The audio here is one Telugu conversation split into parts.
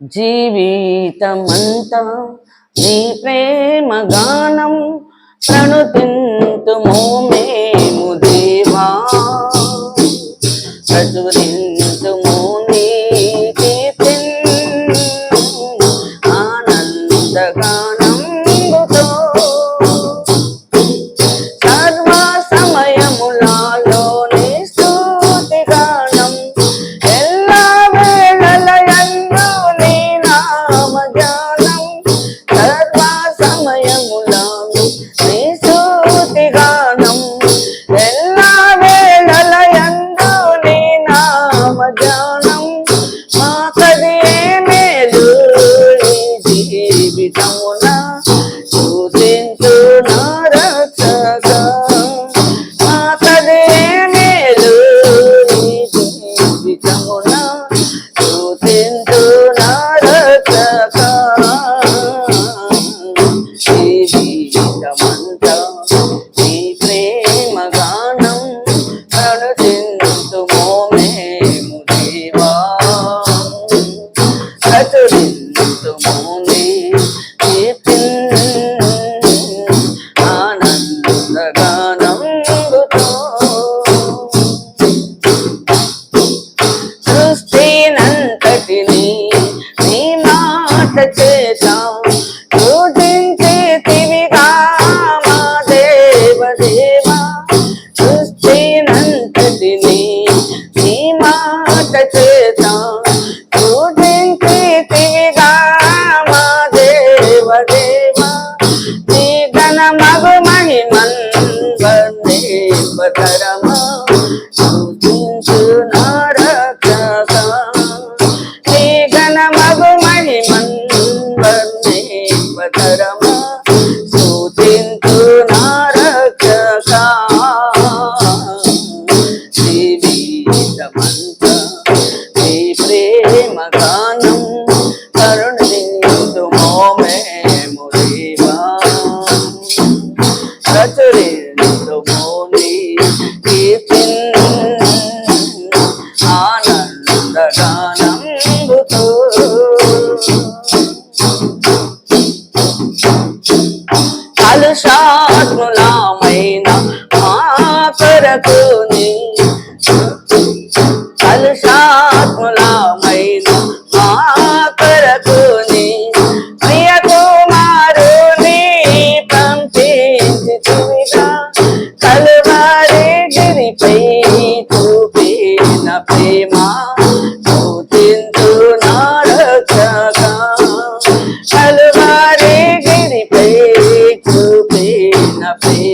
జీవితమంతా నీ ప్రేమ గానం ప్రణుతింతుమో. ప్రాణం మాకది మేలు జీవితమున సూచించు నారక్షగా మాకది మేలు జీవితమున 在街上 కలుషాగ్నులమైన మా కొరకు కలుషాగ్నులమైన ప్రియ కుమారుని పంపించి కలువారి గిరిపై చూపిన ప్రేమ have faith.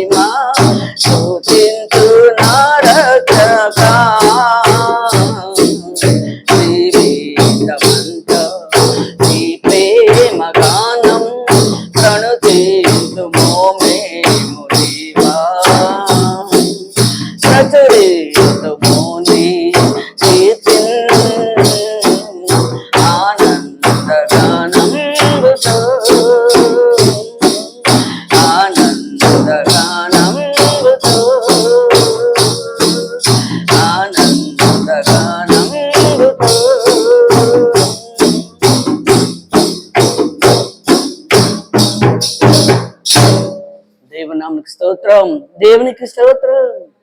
నామనికి స్తోత్రం. దేవునికి స్తోత్రం.